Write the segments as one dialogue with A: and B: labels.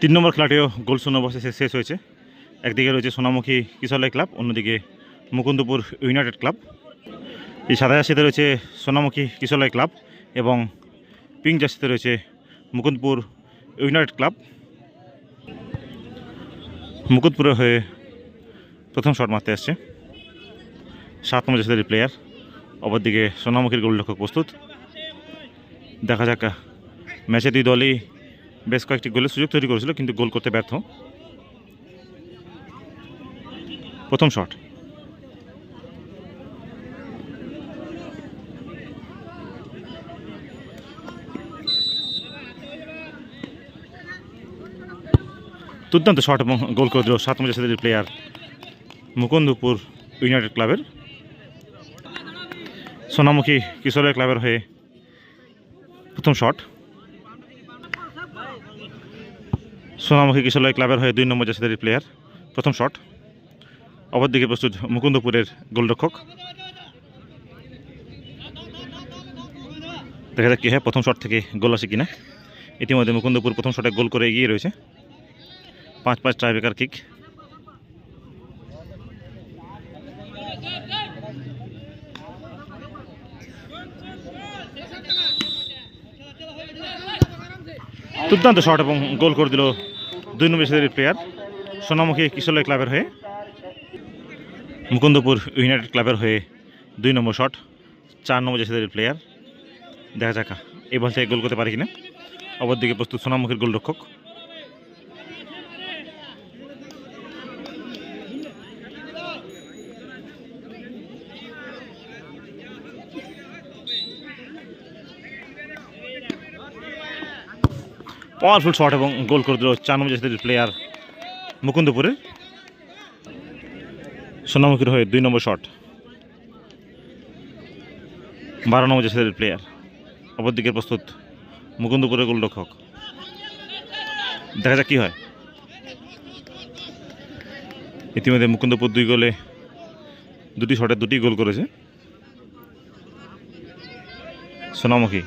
A: তিন নম্বর খেলাটিও গোল শূন্য অবস্থায় শেষ হয়েছে। একদিকে রয়েছে সোনামুখী কিশোরলাই ক্লাব, অন্যদিকে মুকুন্দপুর ইউনাইটেড ক্লাব। এই সাদা জার্সিতে রয়েছে সোনামুখী কিশোরলাই ক্লাব এবং পিঙ্ক জার্সিতে রয়েছে মুকুন্দপুর ইউনাইটেড ক্লাব। মুকুন্দপুরের হয়ে প্রথম শট মারতে আসছে। সাত নম্বর জার্সিদের প্লেয়ার অপরদিকে সোনামুখীর গোলরক্ষক প্রস্তুত। দেখা যাক ম্যাচে দুই দলই বেশ কয়েকটি গোলের সুযোগ তৈরি করেছিল, কিন্তু গোল করতে ব্যর্থ। প্রথম শট। দুর্দান্ত শট গোল করে দিল সাত জার্সিদের প্লেয়ার মুকুন্দপুর ইউনাইটেড ক্লাবের। সোনামুখী কিশোরের ক্লাবের হয়ে প্রথম শট। সোনামুখী কিশোরলয় ক্লাবের হয়ে দুই নম্বর জাসিদারি প্লেয়ার প্রথম শট অপরদিকে প্রস্তুত মুকুন্দপুরের গোলরক্ষক। দেখা যাক কী হয়, প্রথম শট থেকে গোল আসে কিনা। ইতিমধ্যে মুকুন্দপুর প্রথম শটে গোল করে এগিয়ে রয়েছে। পাঁচ পাঁচ ট্রাইবেকার কিক দুর্দান্ত শট এবং গোল করে দিল দুই নম্বর সারির প্লেয়ার সোনামুখী কিশোরলাই ক্লাবের হয়ে। মুকুন্দপুর ইউনাইটেড ক্লাবের হয়ে দুই নম্বর শট চার নম্বর জাসিদারের প্লেয়ার দেখা যাক এই বল থেকে গোল করতে পারে কিনা। অপরদিকে প্রস্তুত সোনামুখীর গোলরক্ষক। পাওয়ারফুল শট এবং গোল করে দিল চার নম্বর প্লেয়ার মুকুন্দপুরের। সোনামুখীর হয়ে দুই নম্বর শট বারো নম্বর জাসিদারের প্লেয়ার অপরদিকে প্রস্তুত মুকুন্দপুরের গোলরক্ষক। দেখা যাক কী হয়। ইতিমধ্যে মুকুন্দপুর দুই গোলে, দুটি শটে দুটি গোল করেছে। সোনামুখী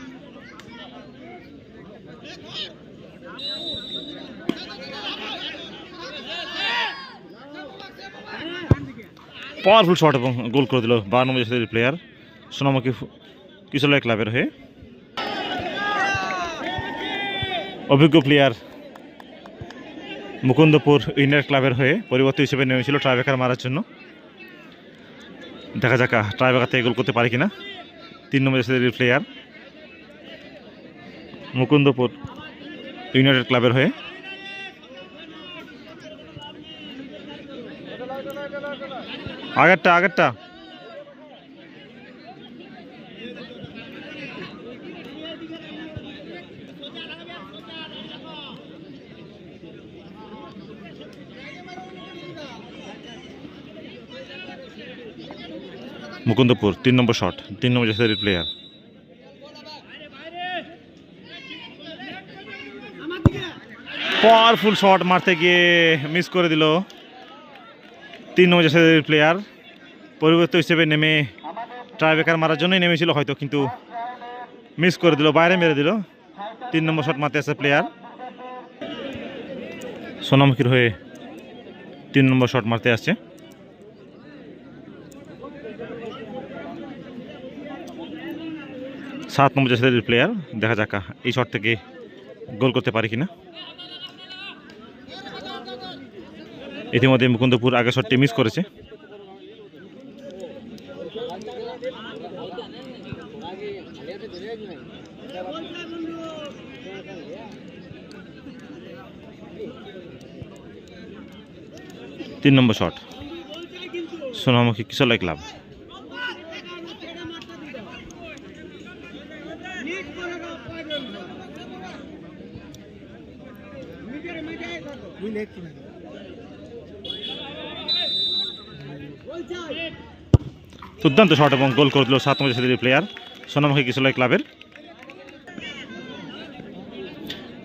A: পাওয়ারফুল শট এবং গোল করে দিল বারো নম্বর প্লেয়ার সোনামুখী কিশোরলাই ক্লাবের হয়ে। অভিজ্ঞ প্লেয়ার মুকুন্দপুর ইউনাইটেড ক্লাবের হয়ে পরিবর্তন হিসেবে নেমেছিল ট্রাইবেকার মারার জন্য। দেখা যাক ট্রাইবেকার থেকে গোল করতে পারে কিনা। তিন নম্বর জাসিদারের প্লেয়ার মুকুন্দপুর ইউনাইটেড ক্লাবের হয়ে। আগেরটা আগেরটা। মুকুন্দপুর, তিন নম্বর শট, তিন নম্বর জাসিদারি প্লেয়ার পাওয়ারফুল শট মারতে গিয়ে মিস করে দিল। তিন নম্বর জাসিদারি প্লেয়ার পরিবর্তন হিসেবে নেমে ট্রাইবেকার মারার জন্যই নেমেছিল হয়তো, কিন্তু মিস করে দিল, বাইরে মেরে দিল। তিন নম্বর শট মারতে আসে প্লেয়ার সোনামুখীর হয়ে তিন নম্বর শট মারতে আসছে। সাত নম্বর জাসিদারির প্লেয়ার দেখা যাক এই শট থেকে গোল করতে পারে কিনা। ইতিমধ্যে মুকুন্দপুর আগের শটটি মিস করেছে। তিন নম্বর শট সোনামুখী কিশোরলাই ক্লাব দুর্দান্ত শট এবং গোল করে দিল সাত নম্বর জাসিদারি প্লেয়ার সোনামুখী কিশোরলাই ক্লাবের।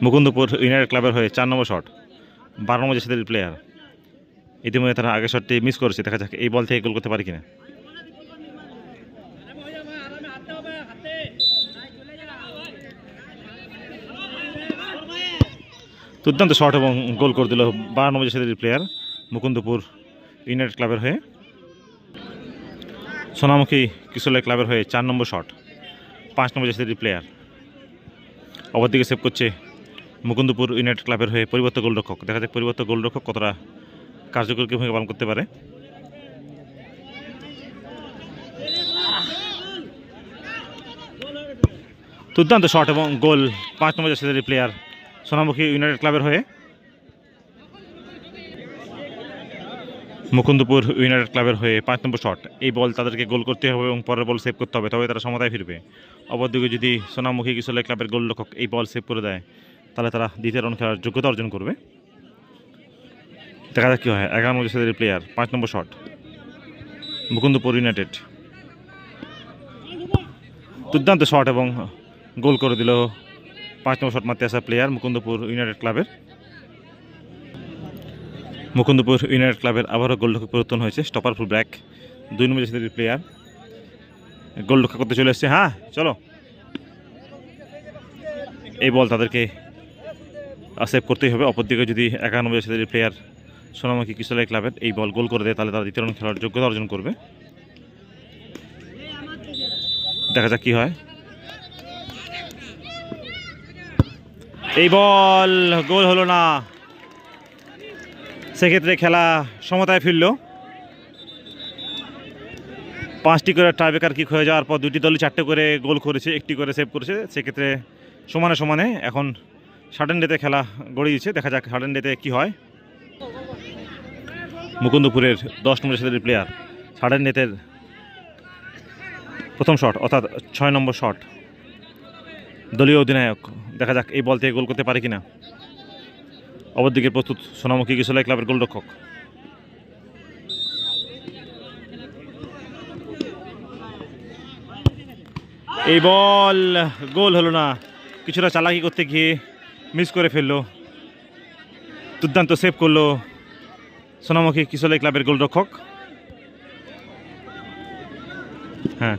A: মুকুন্দপুর ইউনাইটেড ক্লাবের হয়ে চার নম্বর শট বারো নম্বর জাসিদারি প্লেয়ার ইতিমধ্যে তারা আগের শটটি মিস করেছে, দেখা যাক এই বল থেকে গোল করতে পারে কিনা। দুর্দান্ত শট এবং গোল করে দিল বারো নম্বর সাথে প্লেয়ার মুকুন্দপুর ইউনাইটেড ক্লাবের হয়ে। সোনামুখী কিশোরলাই ক্লাবের হয়ে চার নম্বর শট, পাঁচ নম্বর সাথে প্লেয়ার অপরদিকে সেভ করছে মুকুন্দপুর ইউনাইটেড ক্লাবের হয়ে পরিবর্তন গোলরক্ষক। দেখা যাক পরিবর্তন গোলরক্ষক কতটা কার্যকরী ভূমিকা পালন করতে পারে। দুর্দান্ত শট এবং গোল পাঁচ নম্বর জার্সিধারী প্লেয়ার সোনামুখী ইউনাইটেড ক্লাবের হয়ে মুকুন্দপুর ইউনাইটেড ক্লাবের হয়ে পাঁচ নম্বর শট এই বল তাদেরকে গোল করতে হবে এবং পরের বল সেভ করতে হবে, তবে তারা সমতায় ফিরবে। অপরদিকে যদি সোনামুখী কিশোর ক্লাবের গোলরক্ষক এই বল সেভ করে দেয়, তাহলে তারা দ্বিতীয় রাউন্ড খেলার যোগ্যতা অর্জন করবে। দেখা যাক কী হয়। এগারো নম্বর প্লেয়ার পাঁচ নম্বর শট মুকুন্দপুর ইউনাইটেড দুর্দান্ত শট এবং গোল করে দিল পাঁচ নম্বর শট মারতে আসা প্লেয়ার মুকুন্দপুর ইউনাইটেড ক্লাবের মুকুন্দপুর ইউনাইটেড ক্লাবের আবারও গোলরক্ষক পরিবর্তন হয়েছে। স্টপার ফুল ব্র্যাক দুই নম্বর জাতীয় প্লেয়ার গোল রক্ষা করতে চলে এসছে। হ্যাঁ চলো। এই বল তাদেরকে সেভ করতেই হবে। অপরদিকে যদি একানব্বই জাতীয় প্লেয়ার সোনামুখী কিশোরাই ক্লাবের এই বল গোল করে দেয়, তাহলে তারা দ্বিতীয় খেলার যোগ্যতা অর্জন করবে। দেখা যাক কী হয়। এই বল গোল হলো না। সেক্ষেত্রে খেলা সমতায় ফিরল। পাঁচটি করে টাইব্রেকার কিক হয়ে যাওয়ার পর দুটি দলই চারটে করে গোল করেছে, একটি করে সেভ করেছে। সেক্ষেত্রে সমানে সমানে এখন সাডেন ডেতে খেলা গড়ে দিচ্ছে দেখা যাক সাডেন ডেতে কী হয়। মুকুন্দপুরের দশ নম্বর সাথে প্লেয়ার সাডেন ডেতের প্রথম শট অর্থাৎ ছয় নম্বর শট দলীয় অধিনায়ক, দেখা যাক এই বল থেকে গোল করতে পারে কিনা। অপরদিকে প্রস্তুত সোনামুখী কিশোলাই ক্লাবের গোলরক্ষক। এই বল, গোল হলো না। কিছুটা চালাকি করতে গিয়ে মিস করে ফেলল। দুর্দান্ত সেভ করল সোনামুখী কিশোলাই ক্লাবের গোলরক্ষক। হ্যাঁ।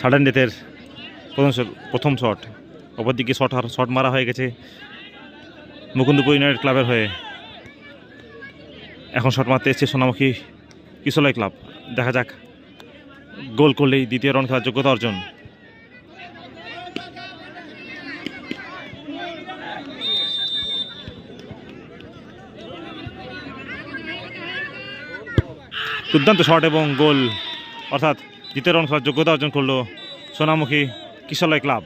A: সাডেন ডেথের প্রথম প্রথম শট। অপরদিকে শট শট মারা হয়ে গেছে মুকুন্দপুর ইউনাইটেড ক্লাবের হয়ে। এখন শট মারতে এসছে সোনামুখী কিশোলাই ক্লাব। দেখা যাক, গোল করলেই দ্বিতীয় রাউন্ড খেলার যোগ্যতা অর্জন। দুর্দান্ত শট এবং গোল, অর্থাৎ দ্বিতীয় রাউন্ড খেলার যোগ্যতা অর্জন করল সোনামুখী কিশোরলাই ক্লাব।